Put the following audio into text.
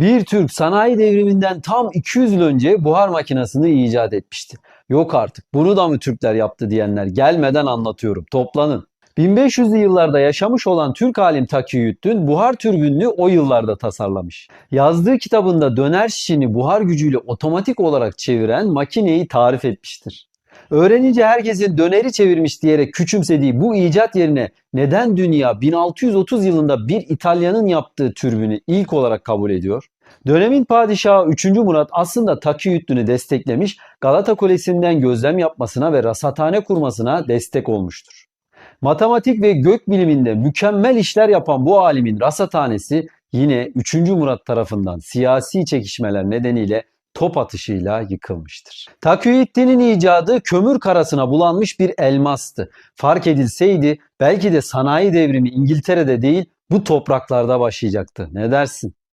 Bir Türk sanayi devriminden tam 200 yıl önce buhar makinesini icat etmişti. Yok artık bunu da mı Türkler yaptı diyenler gelmeden anlatıyorum. Toplanın. 1500'lü yıllarda yaşamış olan Türk alim Takiyüddin buhar türbününü o yıllarda tasarlamış. Yazdığı kitabında döner şişini buhar gücüyle otomatik olarak çeviren makineyi tarif etmiştir. Öğrenince herkesin döneri çevirmiş diyerek küçümsediği bu icat yerine neden dünya 1630 yılında bir İtalyanın yaptığı türbünü ilk olarak kabul ediyor? Dönemin padişahı 3. Murat aslında Takiyüddin'i desteklemiş, Galata Kulesi'nden gözlem yapmasına ve rasathane kurmasına destek olmuştur. Matematik ve gök biliminde mükemmel işler yapan bu alimin rasathanesi yine 3. Murat tarafından siyasi çekişmeler nedeniyle top atışıyla yıkılmıştır. Takiyüddin'in icadı kömür karasına bulanmış bir elmastı. Fark edilseydi belki de sanayi devrimi İngiltere'de değil bu topraklarda başlayacaktı. Ne dersin?